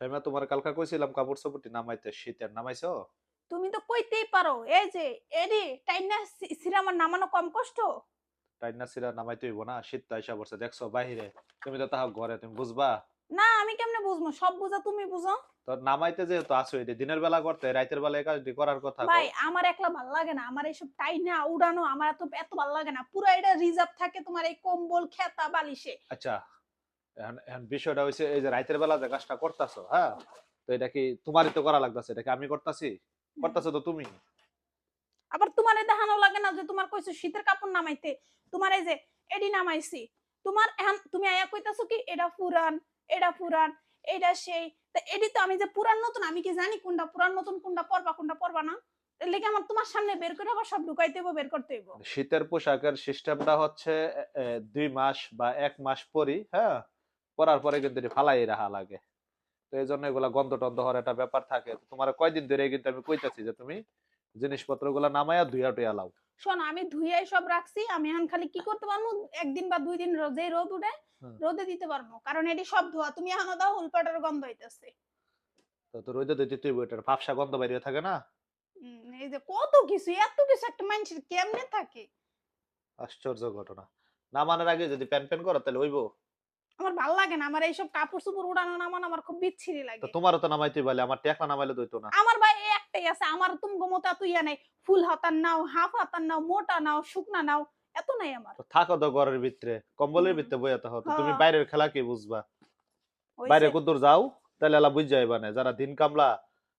শাইমা তোমার কালকা কইছিলাম কাপড় চোপড়টি নামাইতে শীতের নামাইছো? তুমি তো কইতেই পারো এই যে এডি টাইনা সিরামার নামানো কম কষ্ট। টাইনা সিরা নামাইতে হইব না শীত তো আইসা পড়ছে দেখছ বাহিরে তুমি তো তাহা ঘরে তুমি বুঝবা? না আমি কেমনে বুঝব সব বুঝা তুমি বুঝো। তো নামাইতে যেহেতু আসো এটি দিনের বেলা করতে রাতের বেলা কাজটি করার কথা ভাই আমার একলা ভালো লাগে না আমার এইসব টাইনা উড়ানো আমার এত এত ভালো লাগে না পুরো এটা রিজার্ভ থাকে তোমার এই কম্বল খেতা বালিশে। আচ্ছা। এখন এখন বিষয়টা হইছে এই যে রাতের বেলা যে কাজটা করতাছো হ্যাঁ? তো এটা কি তোমারই তো করা লাগতাছে এটা কি আমি করতাছি? করতাছো তো তুমি? আবার তোমার দেখানো লাগে না যে তোমার কইছো শীতের কাপড় নামাইতে তোমার এই যে এডি নামাইছি তোমার এখন তুমি আয়া কইতাছো কি এটা পুরান এটা পুরান এটা সেই তা এডি তো আমি যে পুরান নতুন আমি কি জানি কোনটা পুরান নতুন কোনটা পরবা কোনটা পরবা না? লেগে আমার তোমার সামনে বের করে আবার সব ঢুকাইতে হইব বের করতে হইব। শীতের পোশাকের সিস্টেমটা হচ্ছে দুই মাস বা এক মাস পরই হ্যাঁ? পরার পরে কিন্তু ফালাই রাখা লাগে। তো এই জন্য এগুলা গন্ধ টন্ধ হওয়ার একটা ব্যাপার থাকে। তোমার কয়দিন ধরে কিন্তু আমি কইতাছি যে তুমি জিনিসপত্রগুলা নামাইয়া ধুইয়া টুইয়া লাও। শোনো আমি ধুইয়াই সব রাখছি আমি এখন খালি কি করতে পারব? একদিন বা দুই দিন রোদে রোদ উঠে রোদে দিতে পারব কারণ এটি সব ধোয়া। তুমি এখনও দাও উল্পাটার গন্ধ হইতেছে। তো তো রোদে দিতে তুই ফাফসা গন্ধ বাইরে থাকে না? এই যে কত কিছু এত কিছু একটা মানুষের কেমনে থাকে? আশ্চর্য ঘটনা। নামানোর আগে যদি প্যান প্যান করো তাহলে হইবো। আমার ভালো লাগে না আমার এইসব কাপড় চোপড় উড়ানো নামানো আমার খুব বিচ্ছিরি লাগে। তো তোমারও তো নামাইতে বলে আমার টেকলা নামাইলে দইতো না। আমার ভাই এই একটাই আছে আমার তুমি মতো এত ইয়া নাই ফুল হাতার নাও হাফ হাতার নাও মোটা নাও শুকনা নাও এত নাই আমার। তো থাকো তো ঘরের ভিতরে কম্বলের। ভিতরে বইয়াতে হতো তুমি হ্যাঁ। বাইরের খেলা কি বুঝবা? বাইরে কুদ্দুর যাও তাহলে এলা বুঝ যাইবা না যারা দিন কামলা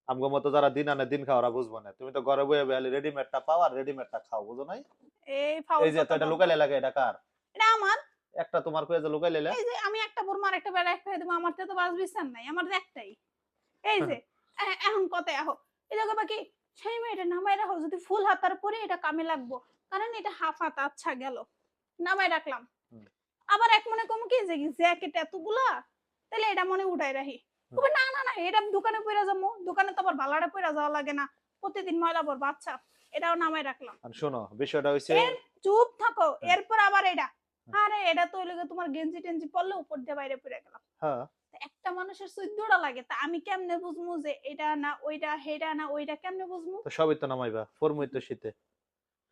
আমগো মতো যারা দিন আনে দিন খাওয়া বুঝব না। তুমি তো ঘরে বইয়া বেহালি রেডিমেডটা পাও আর রেডিমেডটা খাও বুঝো নাই? এই ফাউল এই যে তো এটা লুকাইলে লাগে এটা কার? এটা আমার। একটা তোমার কয়ে যে লুকাইলে এই যে আমি একটা বোরমা আর একটা বেড়া একটা দেবো আমার তো বাস বিচার নাই আমার তো একটাই। এই যে এখন কত আহো। এই জায়গা বাকি সেই মেয়েটা নামাই রাখো যদি ফুল হাতার পরে এটা কামে লাগবো কারণ এটা হাফ হাত আচ্ছা গেল। নামাই রাখলাম। আবার এক মনে কম কি যে জ্যাকেট এতগুলা তাহলে এটা মনে উঠাই রাখি। তবে না না না এটা দোকানে পইরা যাব। দোকানে তো আবার ভালাটা পইরা যাওয়া লাগে না। প্রতিদিন ময়লা পড়ব বাচ্চা এটাও নামাই রাখলাম। আর শোনো বিষয়টা হইছে চুপ থাকো। এরপর আবার এটা। আরে এটা তো লেগে তোমার গেঞ্জি টেঞ্জি পরলে উপর দিয়ে বাইরে পড়ে গেলাম হ্যাঁ। একটা মানুষের চোদ্দটা লাগে তা আমি কেমনে বুঝব যে এটা না ওইটা হেটা না ওইটা কেমনে বুঝব তো সবই তো নামাইবা ফরমুই তো শীতে।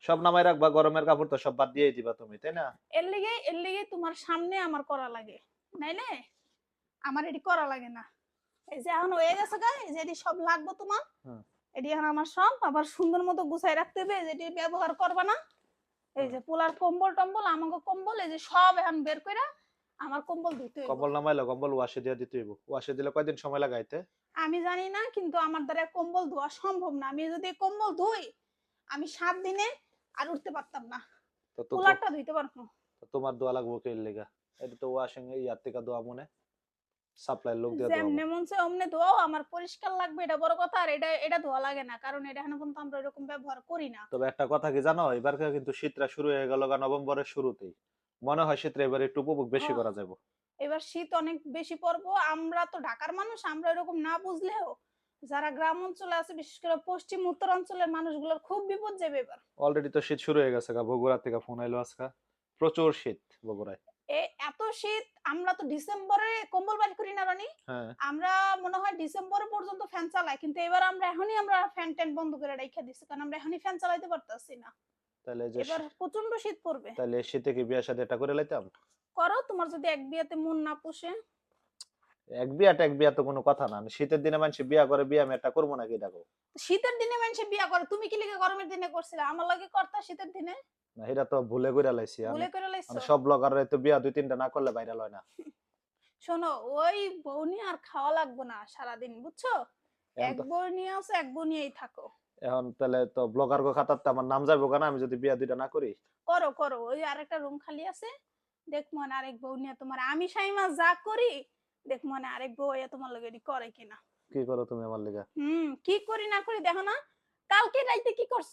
সব নামাই রাখবা গরমের কাপড় তো সব বাদ দিয়ে দিবা তুমি তাই না? এর লেগে এর লেগে তোমার সামনে আমার করা লাগে নাইলে আমার এটি করা লাগে না। এই যে এখন হয়ে গেছে গা এই যে এটি সব লাগবে তোমার। হুম। এটি এখন আমার সব আবার সুন্দর মতো গুছাই রাখতে হবে যেটি ব্যবহার করবা না। এই যে পোলার কম্বল টম্বল আমাকে কম্বল এই যে সব এখন বের কইরা আমার কম্বল ধুতে হইব। কম্বল নামাইলে কম্বল ওয়াশে দিয়ে দিতে হইব। ওয়াশে দিলে কয়দিন সময় লাগাইতে আমি জানি না কিন্তু আমার দ্বারা কম্বল ধোয়া সম্ভব না। আমি যদি কম্বল ধুই আমি সাত দিনে আর উঠতে পারতাম না। তো কুলারটা ধুইতে পারব। তোমার দোয়া লাগবো কে লেগা? এটা তো ওয়াশিং এই ইয়ার থেকে দোয়া মনে। সাপ্লাই লোক দিয়ে দোয়া যেমনে মন চায় অমনে ধোয়াও আমার পরিষ্কার লাগবে এটা বড় কথা আর এটা এটা ধোয়া লাগে না কারণ এটা এখন পর্যন্ত আমরা এরকম ব্যবহার করি না। তবে একটা কথা কি জানো? এবার কিন্তু শীতটা শুরু হয়ে গেল নভেম্বরের শুরুতেই। মনে হয় শীতটা এবার একটু উপভোগ বেশি। করা যাবে এবার শীত অনেক বেশি পড়ব আমরা তো ঢাকার মানুষ আমরা এরকম না বুঝলেও যারা গ্রাম অঞ্চলে আছে বিশেষ করে পশ্চিম উত্তর অঞ্চলের মানুষগুলোর খুব বিপদ যাবে এবার। অলরেডি তো শীত শুরু হয়ে গেছে বগুড়া থেকে ফোন আইলো আজকে। প্রচুর শীত বগুড়ায়। এত শীত আমরা তো ডিসেম্বরে কম্বল বাজ করি না রানী। হ্যাঁ। আমরা মনে হয় ডিসেম্বর পর্যন্ত ফ্যান চালাই কিন্তু এবার আমরা এখনই আমরা ফ্যান ট্যান বন্ধ করে রেখে দিচ্ছি কারণ আমরা এখনই ফ্যান চালাইতে পারতাছি না। তাহলে এবার প্রচণ্ড শীত পড়বে। তাহলে শীতে কি বিয়া সাথে এটা করে লাইতাম? করো তোমার যদি এক বিয়াতে মন না পোষে। এক বিয়াটা এক বিয়া তো কোনো কথা না। শীতের দিনে মানুষ বিয়া করে বিয়া আমি একটা করব নাকি দেখো? শীতের দিনে মানুষে বিয়া করে তুমি কি লিখে গরমের দিনে করছিলে? আমার লাগে করতা শীতের দিনে? না এটা তো ভুলে লাইছি। ভুলে সব তো বিয়া দুই তিনটা না করলে ভাইরাল হয় না। শোনো ওই বউ নিয়ে আর খাওয়া লাগবে না সারাদিন বুঝছ? এক তো- বউ নিয়ে আসো এক বউ নিয়েই থাকো। এখন তাহলে তো ব্লগার গো খাতার আমার নাম যাব কেন? আমি যদি বিয়া দুইটা না করি? করো করো ওই আরেকটা রুম খালি আছে। দেখ মনে আরেক বউ নিয়ে তোমার। আমি সাইমা যা করি দেখ মনে আরেক বউ এ তোমার লগে করে কিনা। কি করো তুমি আমার লিগা? হুম কি করি না করি দেখো না কালকে রাইতে কি করছ?